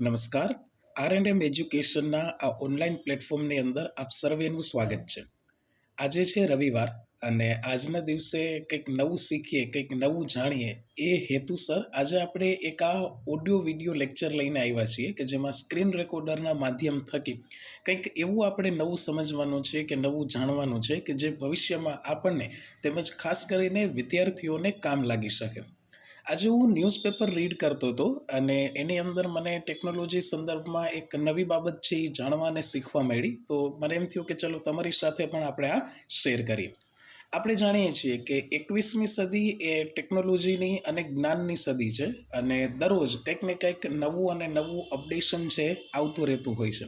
નમસ્કાર. R and એમ એજ્યુકેશનના આ online પ્લેટફોર્મની અંદર આપ સર્વેનું સ્વાગત છે. આજે છે રવિવાર અને આજના દિવસે કંઈક નવું શીખીએ, કંઈક નવું જાણીએ એ હેતુસર આજે આપણે એક આ ઓડિયો વિડિયો લેક્ચર લઈને આવ્યા છીએ કે જેમાં સ્ક્રીન રેકોર્ડરના માધ્યમ થકી કંઈક એવું આપણે નવું સમજવાનું છે કે નવું જાણવાનું છે કે જે ભવિષ્યમાં આપણને તેમજ ખાસ કરીને વિદ્યાર્થીઓને કામ લાગી શકે. આજે હું ન્યૂઝપેપર રીડ કરતો હતો અને એની અંદર મને ટેકનોલોજી સંદર્ભમાં એક નવી બાબત છે એ જાણવા અને શીખવા મળી. તો મને એમ થયું કે ચલો તમારી સાથે પણ આપણે આ શેર કરીએ. આપણે જાણીએ છીએ કે એકવીસમી સદી એ ટેકનોલોજીની અને જ્ઞાનની સદી છે અને દરરોજ કંઈક ને કંઈક નવું અને નવું અપડેશન છે આવતું રહેતું હોય છે.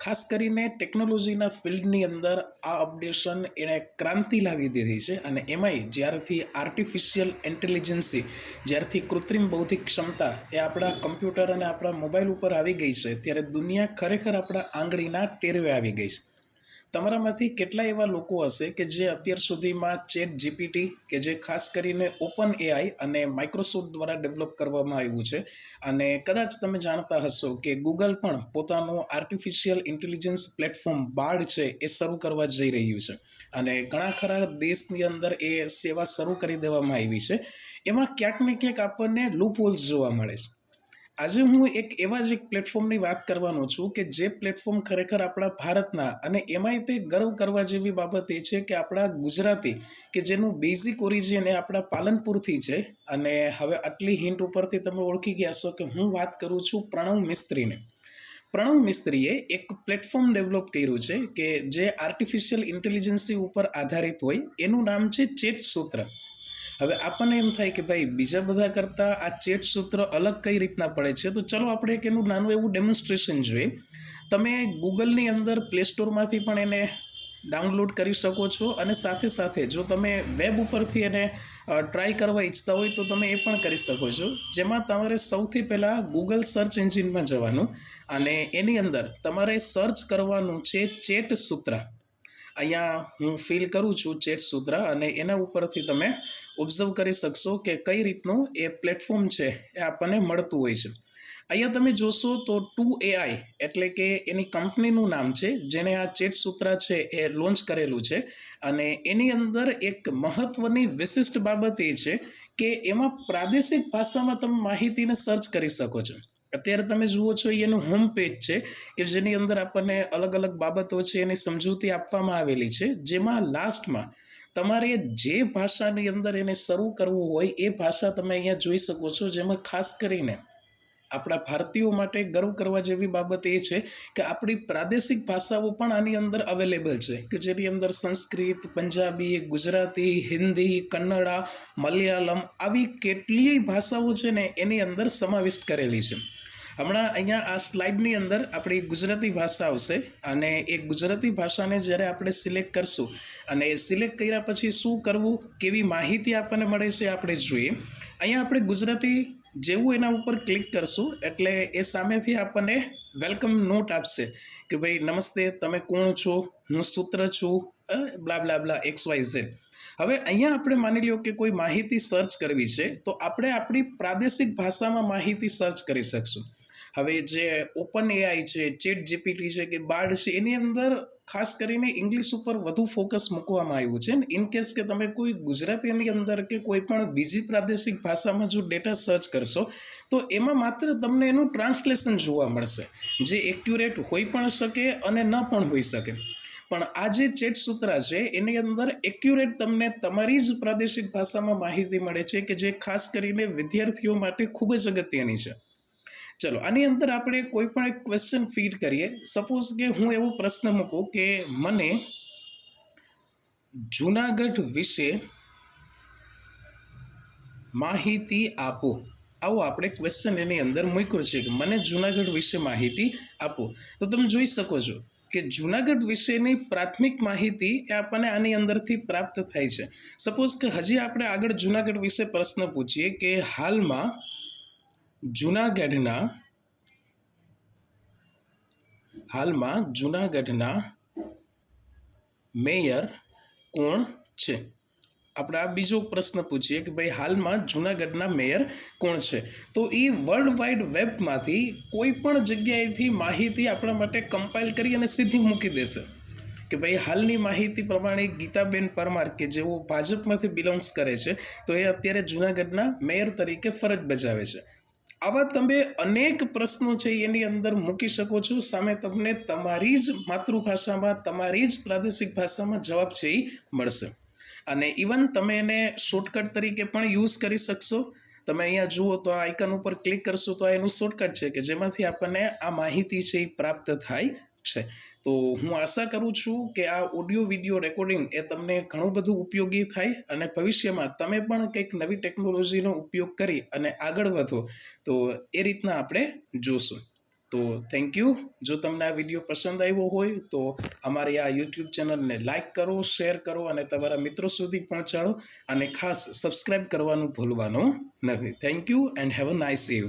ખાસ કરીને ટેકનોલોજીના ફિલ્ડની અંદર આ અપડેશન એણે ક્રાંતિ લાવી દીધી છે અને એમાંય જ્યારથી આર્ટિફિશિયલ ઇન્ટેલિજન્સી જ્યારથી કૃત્રિમ બૌદ્ધિક ક્ષમતા એ આપણા કમ્પ્યુટર અને આપણા મોબાઈલ ઉપર આવી ગઈ છે, ત્યારે દુનિયા ખરેખર આપણા આંગળીના ટેરવે આવી ગઈ છે. તમારામાંથી કેટલા એવા લોકો હશે કે જે અત્યાર સુધીમાં ચેટ જીપીટી કે જે ખાસ કરીને ઓપન એઆઈ અને માઇક્રોસોફ્ટ દ્વારા ડેવલપ કરવામાં આવ્યું છે? અને કદાચ તમે જાણતા હશો કે ગૂગલ પણ પોતાનું આર્ટિફિશિયલ ઇન્ટેલિજન્સ પ્લેટફોર્મ બાર્ડ છે એ શરૂ કરવા જઈ રહ્યું છે. અને ઘણા ખરા દેશની અંદર એ સેવા શરૂ કરી દેવામાં આવી છે. એમાં ક્યાંક ને ક્યાંક આપણને લૂપ હોલ્સ જોવા મળે છે. આજે હું એક એવા જ એક પ્લેટફોર્મની વાત કરવાનો છું કે જે પ્લેટફોર્મ ખરેખર આપણા ભારતના અને એમાંય તે ગર્વ કરવા જેવી બાબત એ છે કે આપણા ગુજરાતી કે જેનું બેઝિક ઓરિજિન એ આપણા પાલનપુરથી છે. અને હવે આટલી હિન્ટ ઉપરથી તમે ઓળખી ગયા છો કે હું વાત કરું છું પ્રણવ મિસ્ત્રીને. પ્રણવ મિસ્ત્રીએ એક પ્લેટફોર્મ ડેવલપ કર્યું છે કે જે આર્ટિફિશિયલ ઇન્ટેલિજન્સી ઉપર આધારિત હોય. એનું નામ છે ચેટ સૂત્ર હવે આપણને એમ થાય કે ભાઈ બીજા બધા કરતાં આ ચેટ સૂત્ર અલગ કઈ રીતના પડે છે? તો ચલો આપણે એક એનું નાનું એવું ડેમોન્સ્ટ્રેશન જોઈએ. તમે ગૂગલની અંદર પ્લે સ્ટોરમાંથી પણ એને ડાઉનલોડ કરી શકો છો અને સાથે સાથે જો તમે વેબ ઉપરથી એને ટ્રાય કરવા ઈચ્છતા હોય તો તમે એ પણ કરી શકો છો. જેમાં તમારે સૌથી પહેલાં ગૂગલ સર્ચ એન્જિનમાં જવાનું અને એની અંદર તમારે સર્ચ કરવાનું છે ચેટ સૂત્ર. અહીંયા હું ફીલ કરું છું ચેટ સૂત્ર અને એના ઉપરથી તમે ઓબ્ઝર્વ કરી શકશો કે કઈ રીતનું એ પ્લેટફોર્મ છે એ આપણને મળતું હોય છે. અહીંયા તમે જોશો તો ટુ એઆઈ એટલે કે એની કંપનીનું નામ છે, જેણે આ ચેટ સૂત્ર છે એ લોન્ચ કરેલું છે. અને એની અંદર એક મહત્વની વિશિષ્ટ બાબત એ છે કે એમાં પ્રાદેશિક ભાષામાં તમે માહિતીને સર્ચ કરી શકો છો. અત્યારે તમે જુઓ છો એનું હોમ પેજ છે કે જેની અંદર આપણને અલગ અલગ બાબતો છે, એની સમજૂતી આપવામાં આવેલી છે. જેમાં લાસ્ટમાં તમારે જે ભાષાની અંદર એને શરૂ કરવું હોય એ ભાષા તમે અહીંયા જોઈ શકો છો. જેમાં ખાસ કરીને આપણા ભારતીયો માટે ગર્વ કરવા જેવી બાબત એ છે કે આપણી પ્રાદેશિક ભાષાઓ પણ આની અંદર અવેલેબલ છે. કે જેની અંદર સંસ્કૃત, પંજાબી, ગુજરાતી, હિન્દી, કન્નડા, મલયાલમ આવી કેટલીય ભાષાઓ છે ને એની અંદર સમાવિષ્ટ કરેલી છે. હમણાં અહીંયા આ સ્લાઇડની અંદર આપણી ગુજરાતી ભાષા આવશે અને એ ગુજરાતી ભાષાને જ્યારે આપણે સિલેક્ટ કરશું અને એ સિલેક્ટ કર્યા પછી શું કરવું, કેવી માહિતી આપણને મળે છે આપણે જોઈએ. અહીંયા આપણે ગુજરાતી જેવું એના ઉપર ક્લિક કરશું, એટલે એ સામેથી આપણને વેલકમ નોટ આપશે કે ભાઈ, નમસ્તે, તમે કોણ છો? હું સૂત્ર છું. Blah blah blah X Y Z હવે અહીંયા આપણે માની લ્યો કે કોઈ માહિતી સર્ચ કરવી છે, તો આપણે આપણી પ્રાદેશિક ભાષામાં માહિતી સર્ચ કરી શકશું. હવે જે ઓપન એઆઈ છે ચેટ જીપીટી છે કે બાર્ડ છે, એની અંદર ખાસ કરીને ઇંગ્લિશ ઉપર વધુ ફોકસ મૂકવામાં આવ્યું છે. ને ઇન કેસ કે તમે કોઈ ગુજરાતીની અંદર કે કોઈ પણ બીજી પ્રાદેશિક ભાષામાં જો ડેટા સર્ચ કરશો, તો એમાં માત્ર તમને એનું ટ્રાન્સલેશન જોવા મળશે. જે એક્યુરેટ હોઈ પણ શકે અને ન પણ હોઈ શકે. પણ આ જે ચેટ સૂત્ર છે, એની અંદર એક્યુરેટ તમને તમારી જ પ્રાદેશિક ભાષામાં માહિતી મળે છે કે જે ખાસ કરીને વિદ્યાર્થીઓ માટે ખૂબ જ અગત્યની છે. ચલો, આની અંદર આપણે કોઈ પણ એક ક્વેશ્ચન ફીડ કરીએ. સપોઝ કે હું એવો પ્રશ્ન મૂકું કે મને જુનાગઢ વિશે માહિતી આપો. આવો આપણે ક્વેશ્ચન એની અંદર મૂક્યો છે કે મને જુનાગઢ વિશે માહિતી આપો. તો તમે જોઈ શકો છો કે જુનાગઢ વિશેની પ્રાથમિક માહિતી એ આપણને આની અંદરથી પ્રાપ્ત થાય છે. સપોઝ કે હજી આપણે આગળ જુનાગઢ વિશે પ્રશ્ન પૂછીએ કે હાલમાં જૂનાગઢના હાલમાં જૂનાગઢના મેયર કોણ છે? આપણે આ બીજો પ્રશ્ન પૂછીએ કે ભાઈ હાલમાં જૂનાગઢના મેયર કોણ છે? તો એ વર્લ્ડ વાઇડ વેબમાંથી કોઈ પણ જગ્યાએથી માહિતી આપણા માટે કમ્પાઇલ કરી અને સીધી મૂકી દેશે. કે ભાઈ હાલની માહિતી પ્રમાણે ગીતાબેન પરમાર કે જેઓ ભાજપમાંથી બિલોંગ્સ કરે છે, તો એ અત્યારે જૂનાગઢના મેયર તરીકે ફરજ બજાવે છે. આવા તમે અનેક પ્રશ્નો છે એની અંદર મૂકી શકો છો. સામે તમને તમારી જ માતૃભાષામાં, તમારી જ પ્રાદેશિક ભાષામાં જવાબ છે એ મળશે. અને ઇવન તમે એને શોર્ટકટ તરીકે પણ યુઝ કરી શકશો. તમે અહીંયા જુઓ તો આ આઇકન ઉપર ક્લિક કરશો તો આ એનું શોર્ટકટ છે કે જેમાંથી આપણને આ માહિતી છે એ પ્રાપ્ત થાય છે. તો હું આશા કરું છું કે આ ઓડિયો વીડિયો રેકોર્ડિંગ એ તમને ઘણું બધું ઉપયોગી થાય અને ભવિષ્યમાં તમે પણ કંઈક નવી ટેકનોલોજીનો ઉપયોગ કરી અને આગળ વધો. તો એ રીતના આપણે જોશું. તો થેન્ક યુ જો તમને આ વીડિયો પસંદ આવ્યો હોય, તો અમારી આ યુટ્યુબ ચેનલને લાઇક કરો શેર કરો અને તમારા મિત્રો સુધી પહોંચાડો અને ખાસ સબસ્ક્રાઇબ કરવાનું ભૂલવાનું નથી. Thank you and have a nice eve